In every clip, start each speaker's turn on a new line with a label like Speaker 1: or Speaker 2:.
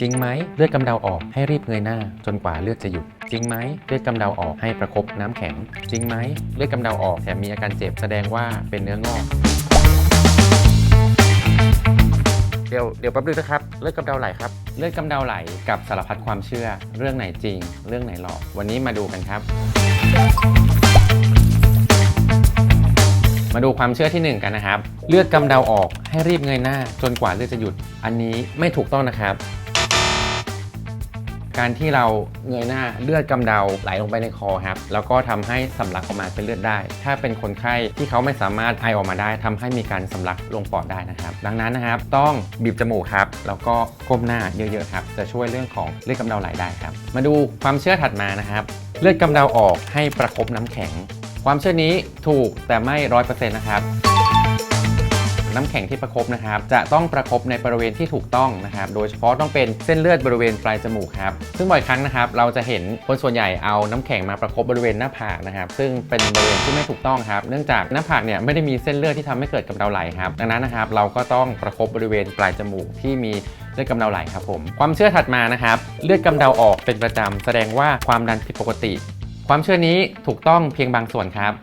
Speaker 1: จริงไหมเลือดกำเดาออกให้รีบเงยหน้า จนกว่าเลือดจะหยุด จริงไหมเลือดกำเดาออกให้ประคบน้ำแข็ง จริงไหมเลือดกำเดาออกแถมมีอาการเจ็บแสดงว่าเป็นเนื้องอก เดี๋ยวเดี๋ยวแป๊บนึงนะครับ เลือดกำเดาไหลครับ เลือดกำเดาไหลกับสารพัดความเชื่อ เรื่องไหนจริง เรื่องไหนหลอก วันนี้มาดูกันครับ มาดูความเชื่อที่1กันนะครับ เลือดกำเดาออกให้รีบเงยหน้า จนกว่าเลือดจะหยุด อันนี้ไม่ถูกต้องนะครับ การที่เราเงยหน้าเลือดกำเดาไหลลงไปในคอครับแล้วก็ทำให้สำลักออกมาเป็นเลือดได้ ถ้าเป็นคนไข้ที่เขาไม่สามารถไอออกมาได้ทำให้มีการสำลักลงปอดได้นะครับ ดังนั้นนะครับต้องบีบจมูกครับแล้วก็ก้มหน้าเยอะๆครับจะช่วยเรื่องของเลือดกำเดาไหลได้ครับ มาดูความเชื่อถัดมานะครับ เลือดกำเดาออกให้ประคบน้ำแข็ง ความเชื่อนี้ถูกแต่ไม่ร้อยเปอร์เซ็นต์นะครับ น้ำแข็งที่ประคบนะครับ จะต้องประคบในบริเวณที่ถูกต้องนะครับ โดยเฉพาะต้องเป็นเส้นเลือดบริเวณปลายจมูกครับ ซึ่งบ่อยครั้งนะครับ เราจะเห็นคนส่วนใหญ่เอาน้ำแข็งมาประคบบริเวณหน้าผากนะครับ ซึ่งเป็นบริเวณที่ไม่ถูกต้องครับ เนื่องจากหน้าผากเนี่ยไม่ได้มีเส้นเลือดที่ทำให้เกิดกำเดาไหลครับ ดังนั้นนะครับเราก็ต้องประคบบริเวณปลายจมูกที่มีเลือดกำเดาไหลครับผม ความเชื่อถัดมานะครับ เลือดกำเดาออกเป็นประจำแสดงว่าความดันผิดปกติ ความเชื่อนี้ถูกต้องเพียงบางส่วนครับ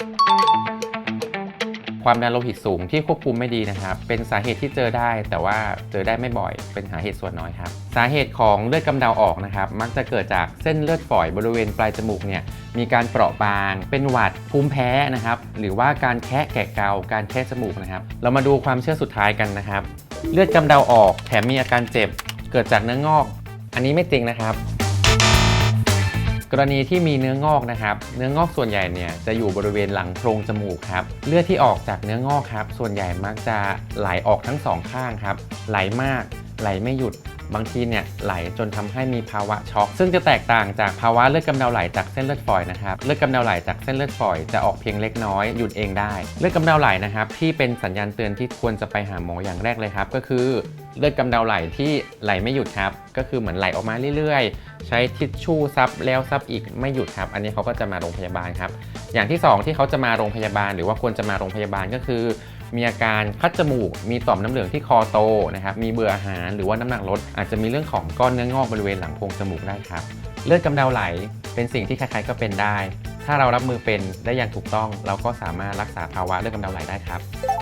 Speaker 1: ความดันโลหิตสูงที่ควบคุมไม่ดีนะครับ เป็นสาเหตุที่เจอได้ แต่ว่าเจอได้ไม่บ่อย เป็นสาเหตุส่วนน้อยครับ สาเหตุของเลือดกำเดาออกนะครับ มักจะเกิดจากเส้นเลือดฝอยบริเวณปลายจมูกเนี่ย มีการเปราะบาง เป็นหวัด ภูมิแพ้นะครับ หรือว่าการแคะแกะเกา การแคะจมูกนะครับ เรามาดูความเชื่อสุดท้ายกันนะครับ เลือดกำเดาออก แถมมีอาการเจ็บ เกิดจากเนื้องอก อันนี้ไม่จริงนะครับ กรณีที่มีเนื้องอกนะครับ เนื้องอกส่วนใหญ่เนี่ยจะอยู่บริเวณหลังโพรงจมูกครับ เลือดที่ออกจากเนื้องอกครับ ส่วนใหญ่มักจะไหลออกทั้งสองข้างครับ ไหลมาก ไหลไม่หยุด บางทีเนี่ยไหลจนทำให้มีภาวะช็อก ซึ่งจะแตกต่างจากภาวะเลือดกำเดาไหลจากเส้นเลือดฝอยนะครับ เลือดกำเดาไหลจากเส้นเลือดฝอยจะออกเพียงเล็กน้อยหยุดเองได้ เลือดกำเดาไหลนะครับที่เป็นสัญญาณเตือนที่ควรจะไปหาหมออย่างแรกเลยครับ ก็คือ เลือดกำเดาไหลที่ไหลไม่หยุดครับ ก็คือเหมือนไหลออกมาเรื่อยๆ ใช้ทิชชู่ซับแล้วซับอีกไม่หยุดครับ อันนี้เขาก็จะมาโรงพยาบาลครับ อย่างที่สองที่เขาจะมาโรงพยาบาล หรือว่าควรจะมาโรงพยาบาลก็คือ มีอาการคัดจมูก มีต่อมน้ำเหลืองที่คอโตนะครับ มีเบื่ออาหารหรือว่าน้ำหนักลด อาจจะมีเรื่องของก้อนเนื้องอกบริเวณหลังโพรงจมูกได้ครับ เลือดกำเดาไหลเป็นสิ่งที่ใครๆก็เป็นได้ ถ้าเรารับมือเป็นได้อย่างถูกต้อง เราก็สามารถรักษาภาวะเลือดกำเดาไหลได้ครับ